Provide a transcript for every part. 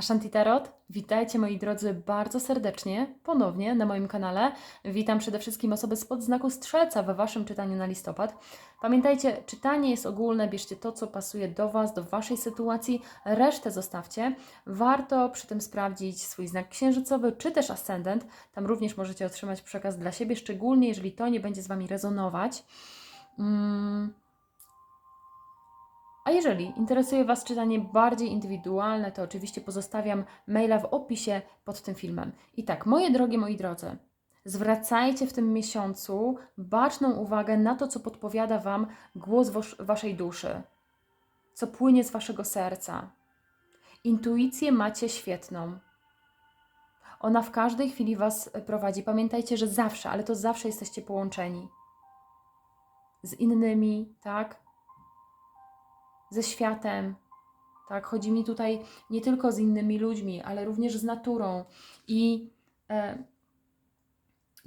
Ashanti Tarot, witajcie moi drodzy bardzo serdecznie ponownie na moim kanale. Witam przede wszystkim osoby spod znaku strzelca we Waszym czytaniu na listopad. Pamiętajcie, czytanie jest ogólne, bierzcie to, co pasuje do Was, do Waszej sytuacji, resztę zostawcie. Warto przy tym sprawdzić swój znak księżycowy czy też ascendent. Tam również możecie otrzymać przekaz dla siebie, szczególnie jeżeli to nie będzie z Wami rezonować. Mm. A jeżeli interesuje Was czytanie bardziej indywidualne, to oczywiście pozostawiam maila w opisie pod tym filmem. I tak, moje drogie, moi drodzy, zwracajcie w tym miesiącu baczną uwagę na to, co podpowiada Wam głos Waszej duszy, co płynie z Waszego serca. Intuicję macie świetną. Ona w każdej chwili Was prowadzi. Pamiętajcie, że zawsze, ale to zawsze jesteście połączeni z innymi, tak? Ze światem. Tak, chodzi mi tutaj nie tylko z innymi ludźmi, ale również z naturą. I e,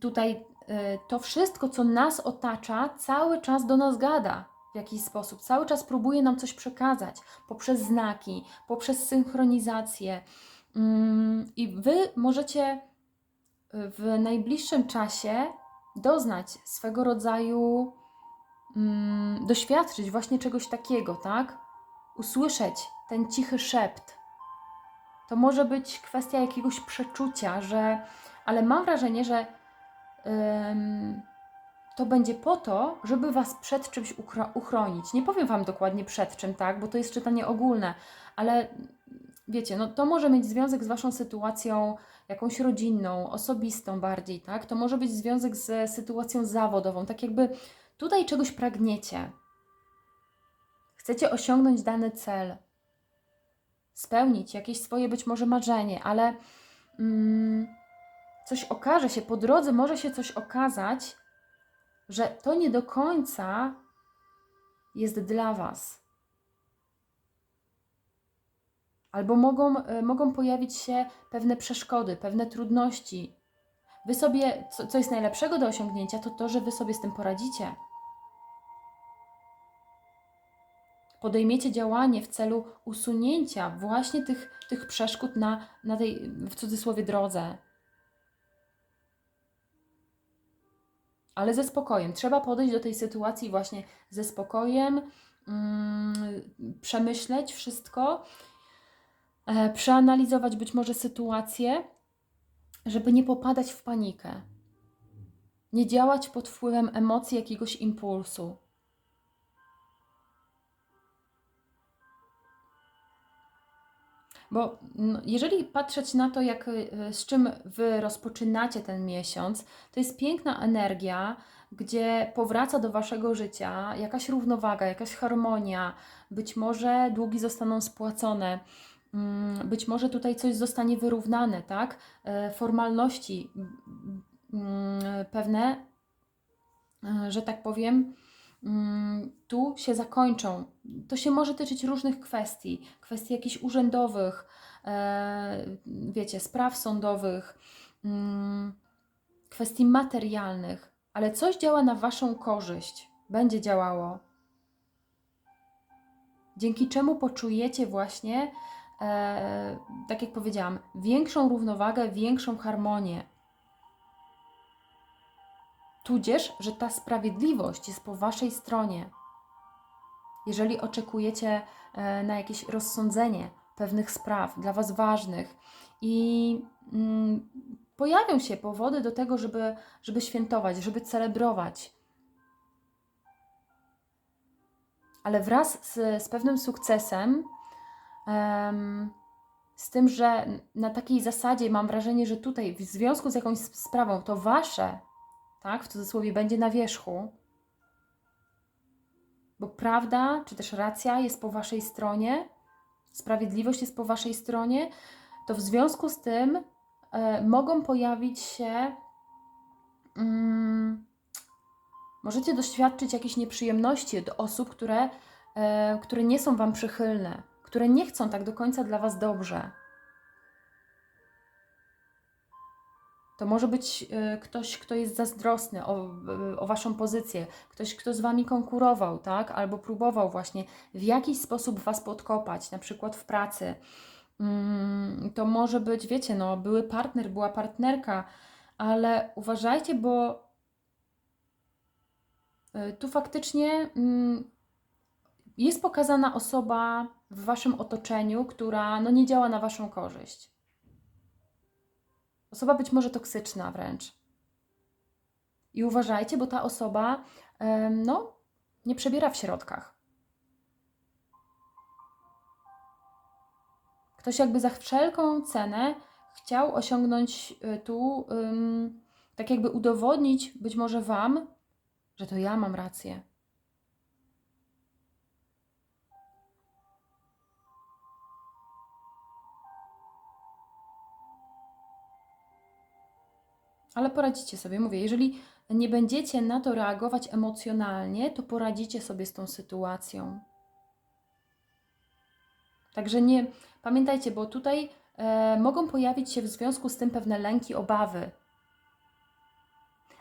tutaj e, to wszystko, co nas otacza, cały czas do nas gada w jakiś sposób. Cały czas próbuje nam coś przekazać poprzez znaki, poprzez synchronizację. Mm, I wy możecie w najbliższym czasie doznać swego rodzaju mm, doświadczyć właśnie czegoś takiego, tak? Usłyszeć ten cichy szept. To może być kwestia jakiegoś przeczucia, że. Ale mam wrażenie, że ym, to będzie po to, żeby Was przed czymś uchronić. Nie powiem Wam dokładnie przed czym, tak? Bo to jest czytanie ogólne, ale wiecie, no to może mieć związek z Waszą sytuacją jakąś rodzinną, osobistą bardziej, tak? To może być związek z sytuacją zawodową, tak jakby tutaj czegoś pragniecie. Chcecie osiągnąć dany cel, spełnić jakieś swoje być może marzenie, ale mm, coś okaże się, po drodze może się coś okazać, że to nie do końca jest dla Was. Albo mogą, y, mogą pojawić się pewne przeszkody, pewne trudności. Wy sobie, co, co jest najlepszego do osiągnięcia, to to, że Wy sobie z tym poradzicie. Podejmiecie działanie w celu usunięcia właśnie tych, tych przeszkód na, na tej, w cudzysłowie, drodze. Ale ze spokojem. Trzeba podejść do tej sytuacji właśnie ze spokojem, mm, przemyśleć wszystko, e, przeanalizować być może sytuację, żeby nie popadać w panikę. Nie działać pod wpływem emocji, jakiegoś impulsu. Bo no, jeżeli patrzeć na to, jak, y, z czym Wy rozpoczynacie ten miesiąc, to jest piękna energia, gdzie powraca do Waszego życia jakaś równowaga, jakaś harmonia, być może długi zostaną spłacone, mm, być może tutaj coś zostanie wyrównane, tak? E, formalności mm, pewne, e, że tak powiem, tu się zakończą. To się może tyczyć różnych kwestii, kwestii jakichś urzędowych, e, wiecie, spraw sądowych, mm, kwestii materialnych, ale coś działa na Waszą korzyść, będzie działało. Dzięki czemu poczujecie właśnie, e, tak jak powiedziałam, większą równowagę, większą harmonię. Tudzież, że ta sprawiedliwość jest po Waszej stronie. Jeżeli oczekujecie e, na jakieś rozsądzenie pewnych spraw dla Was ważnych i mm, pojawią się powody do tego, żeby, żeby świętować, żeby celebrować. Ale wraz z, z pewnym sukcesem, em, z tym, że na takiej zasadzie mam wrażenie, że tutaj w związku z jakąś sprawą to Wasze, tak, w cudzysłowie, będzie na wierzchu, bo prawda, czy też racja jest po waszej stronie, sprawiedliwość jest po waszej stronie, to w związku z tym e, mogą pojawić się. Mm, możecie doświadczyć jakiejś nieprzyjemności od osób, które, e, które nie są wam przychylne, które nie chcą tak do końca dla was dobrze. To może być y, ktoś, kto jest zazdrosny o, o Waszą pozycję, ktoś, kto z Wami konkurował, tak? Albo próbował właśnie w jakiś sposób Was podkopać, na przykład w pracy. Mm, To może być, wiecie, no, były partner, była partnerka, ale uważajcie, bo y, tu faktycznie mm, jest pokazana osoba w waszym otoczeniu, która no, nie działa na waszą korzyść. Osoba być może toksyczna wręcz. I uważajcie, bo ta osoba no, nie przebiera w środkach. Ktoś jakby za wszelką cenę chciał osiągnąć y, tu, tak jakby udowodnić być może Wam, że to ja mam rację. Ale poradzicie sobie, mówię, jeżeli nie będziecie na to reagować emocjonalnie, to poradzicie sobie z tą sytuacją. Także nie pamiętajcie, bo tutaj e, mogą pojawić się w związku z tym pewne lęki, obawy.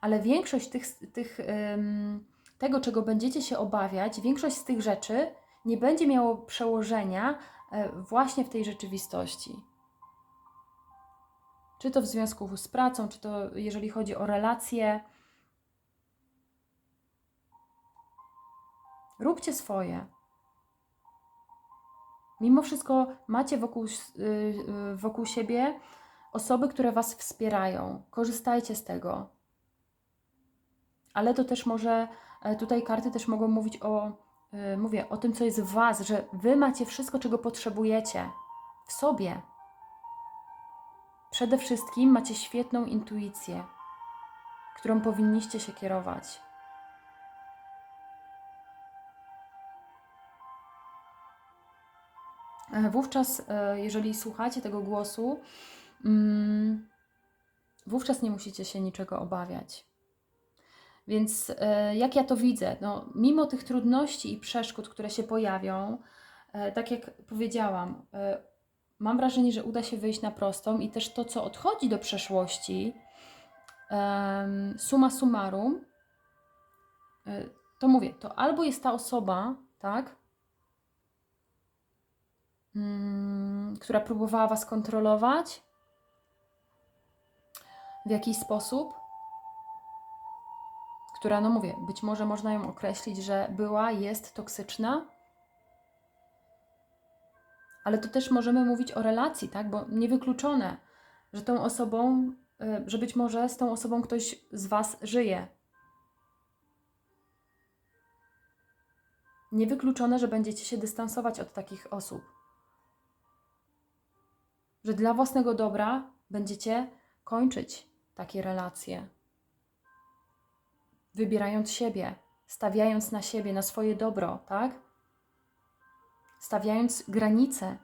Ale większość tych, tych, em, tego, czego będziecie się obawiać, większość z tych rzeczy nie będzie miało przełożenia e, właśnie w tej rzeczywistości. Czy to w związku z pracą, czy to jeżeli chodzi o relacje. Róbcie swoje. Mimo wszystko macie wokół, y, y, wokół siebie osoby, które Was wspierają. Korzystajcie z tego. Ale to też może, e, tutaj karty też mogą mówić o, y, mówię, o tym, co jest w Was, że Wy macie wszystko, czego potrzebujecie w sobie. Przede wszystkim macie świetną intuicję, którą powinniście się kierować. E, Wówczas, e, jeżeli słuchacie tego głosu, mm, wówczas nie musicie się niczego obawiać. Więc e, jak ja to widzę, no, mimo tych trudności i przeszkód, które się pojawią, tak jak powiedziałam, mam wrażenie, że uda się wyjść na prostą i też to, co odchodzi do przeszłości, em, summa summarum, e, to mówię, to albo jest ta osoba, tak, mm, która próbowała Was kontrolować w jakiś sposób, która, no mówię, być może można ją określić, że była, jest toksyczna, ale to też możemy mówić o relacji, tak? Bo niewykluczone, że tą osobą, y, że być może z tą osobą ktoś z Was żyje. Niewykluczone, że będziecie się dystansować od takich osób. Że dla własnego dobra będziecie kończyć takie relacje. Wybierając siebie, stawiając na siebie, na swoje dobro, tak? Stawiając granice.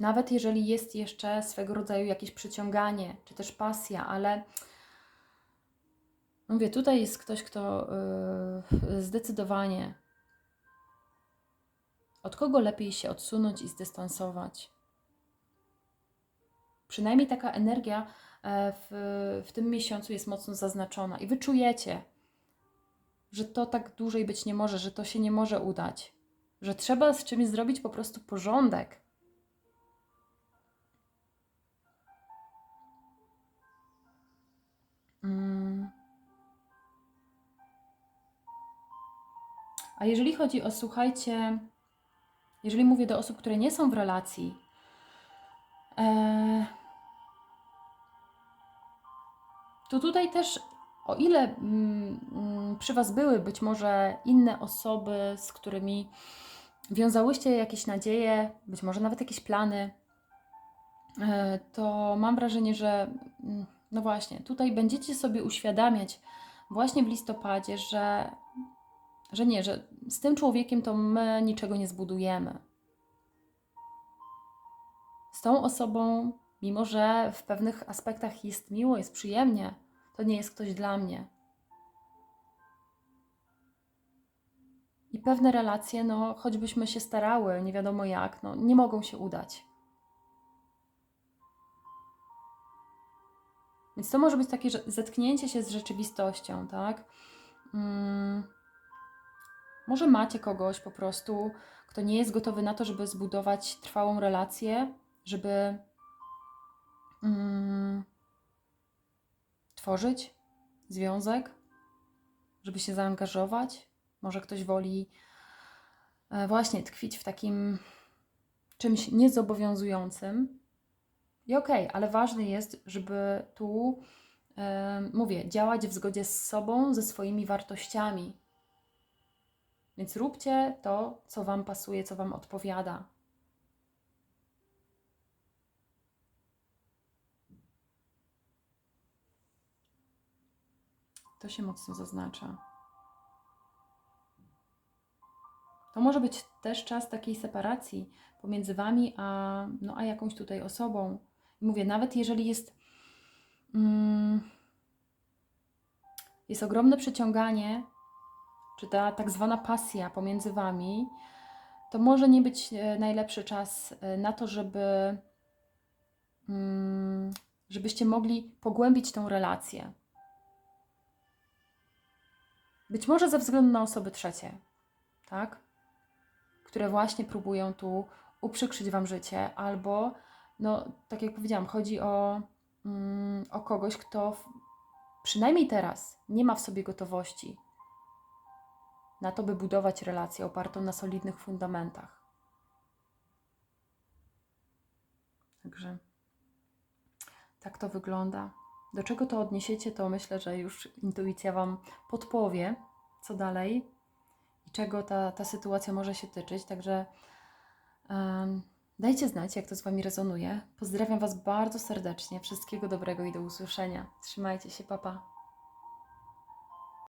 Nawet jeżeli jest jeszcze swego rodzaju jakieś przyciąganie, czy też pasja, ale mówię, tutaj jest ktoś, kto yy, zdecydowanie od kogo lepiej się odsunąć i zdystansować. Przynajmniej taka energia e, w, w tym miesiącu jest mocno zaznaczona i wy czujecie, że to tak dłużej być nie może, że to się nie może udać, że trzeba z czymś zrobić po prostu porządek. Mm. A jeżeli chodzi o, słuchajcie, jeżeli mówię do osób, które nie są w relacji, e, to tutaj też, o ile mm, przy Was były być może inne osoby, z którymi wiązałyście jakieś nadzieje, być może nawet jakieś plany, e, to mam wrażenie, że mm, no właśnie, tutaj będziecie sobie uświadamiać właśnie w listopadzie, że, że nie, że z tym człowiekiem to my niczego nie zbudujemy. Z tą osobą, mimo że w pewnych aspektach jest miło, jest przyjemnie, to nie jest ktoś dla mnie. Pewne relacje, no, choćbyśmy się starały, nie wiadomo jak, no, nie mogą się udać. Więc to może być takie zetknięcie się z rzeczywistością, tak? Mm. Może macie kogoś po prostu, kto nie jest gotowy na to, żeby zbudować trwałą relację, żeby mm, tworzyć związek, żeby się zaangażować. Może ktoś woli e, właśnie tkwić w takim czymś niezobowiązującym. I okej, ale ważne jest, żeby tu, e, mówię, działać w zgodzie z sobą, ze swoimi wartościami. Więc róbcie to, co Wam pasuje, co Wam odpowiada. To się mocno zaznacza. To może być też czas takiej separacji pomiędzy Wami a, no, a jakąś tutaj osobą. Mówię, nawet jeżeli jest, mm, jest ogromne przyciąganie, czy ta tak zwana pasja pomiędzy Wami, to może nie być e, najlepszy czas e, na to, żeby, mm, żebyście mogli pogłębić tą relację. Być może ze względu na osoby trzecie, tak? Które właśnie próbują tu uprzykrzyć Wam życie, albo, no, tak jak powiedziałam, chodzi o, mm, o kogoś, kto w, przynajmniej teraz nie ma w sobie gotowości na to, by budować relację opartą na solidnych fundamentach. Także tak to wygląda. Do czego to odniesiecie, to myślę, że już intuicja Wam podpowie, co dalej i czego ta, ta sytuacja może się tyczyć. Także em, dajcie znać, jak to z Wami rezonuje. Pozdrawiam Was bardzo serdecznie. Wszystkiego dobrego i do usłyszenia. Trzymajcie się, papa. Pa.